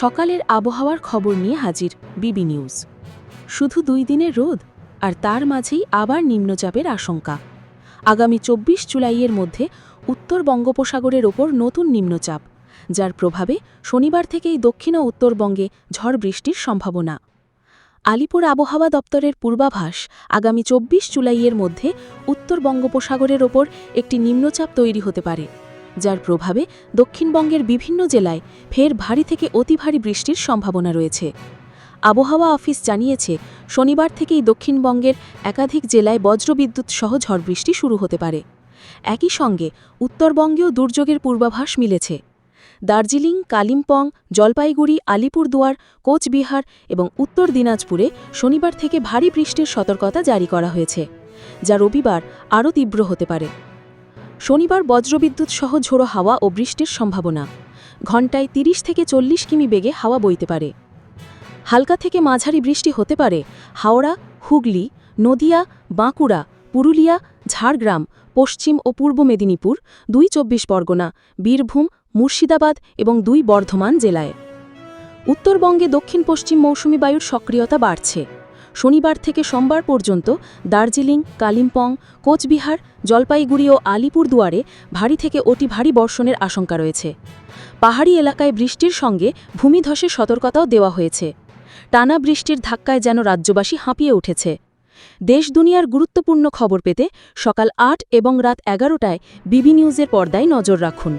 সকালের আবহাওয়ার খবর নিয়ে হাজির বিবি নিউজ। শুধু দুই দিনের রোদ, আর তার মাঝেই আবার নিম্নচাপের আশঙ্কা। আগামী চব্বিশ জুলাইয়ের মধ্যে উত্তর বঙ্গোপসাগরের ওপর নতুন নিম্নচাপ, যার প্রভাবে শনিবার থেকেই দক্ষিণ ও উত্তরবঙ্গে ঝড় বৃষ্টির সম্ভাবনা। আলিপুর আবহাওয়া দপ্তরের পূর্বাভাস, আগামী চব্বিশ জুলাইয়ের মধ্যে উত্তর বঙ্গোপসাগরের ওপর একটি নিম্নচাপ তৈরি হতে পারে। যার প্রভাবে দক্ষিণবঙ্গের বিভিন্ন জেলায় ফের ভারী থেকে অতি ভারী বৃষ্টির সম্ভাবনা রয়েছে। আবহাওয়া অফিস জানিয়েছে, শনিবার থেকেই দক্ষিণবঙ্গের একাধিক জেলায় বজ্রবিদ্যুৎ সহ ঝড় বৃষ্টি শুরু হতে পারে। একই সঙ্গে উত্তরবঙ্গেও দুর্যোগের পূর্বাভাস মিলেছে। দার্জিলিং, কালিম্পং, জলপাইগুড়ি, আলিপুরদুয়ার, কোচবিহার এবং উত্তর দিনাজপুরে শনিবার থেকে ভারী বৃষ্টির সতর্কতা জারি করা হয়েছে, যা রবিবার আরও তীব্র হতে পারে। শনিবার বজ্রবিদ্যুৎ সহ ঝোড়ো হাওয়া ও বৃষ্টির সম্ভাবনা। ঘণ্টায় ৩০ থেকে চল্লিশ কিমি বেগে হাওয়া বইতে পারে। হালকা থেকে মাঝারি বৃষ্টি হতে পারে হাওড়া, হুগলি, নদিয়া, বাঁকুড়া, পুরুলিয়া, ঝাড়গ্রাম, পশ্চিম ও পূর্ব মেদিনীপুর, দুই চব্বিশ পরগনা, বীরভূম, মুর্শিদাবাদ এবং দুই বর্ধমান জেলায়। উত্তরবঙ্গে দক্ষিণ পশ্চিম মৌসুমি বায়ুর সক্রিয়তা বাড়ছে। শনিবার থেকে সোমবার পর্যন্ত দার্জিলিং, কালিম্পং, কোচবিহার, জলপাইগুড়ি ও আলিপুরদুয়ারে ভারী থেকে অতি ভারী বর্ষণের আশঙ্কা রয়েছে। পাহাড়ি এলাকায় বৃষ্টির সঙ্গে ভূমিধসের সতর্কতাও দেওয়া হয়েছে। টানা বৃষ্টির ধাক্কায় যেন রাজ্যবাসী হাঁপিয়ে উঠেছে। দেশ দুনিয়ার গুরুত্বপূর্ণ খবর পেতে সকাল আট এবং রাত এগারোটায় বিবি নিউজের পর্দায় নজর রাখুন।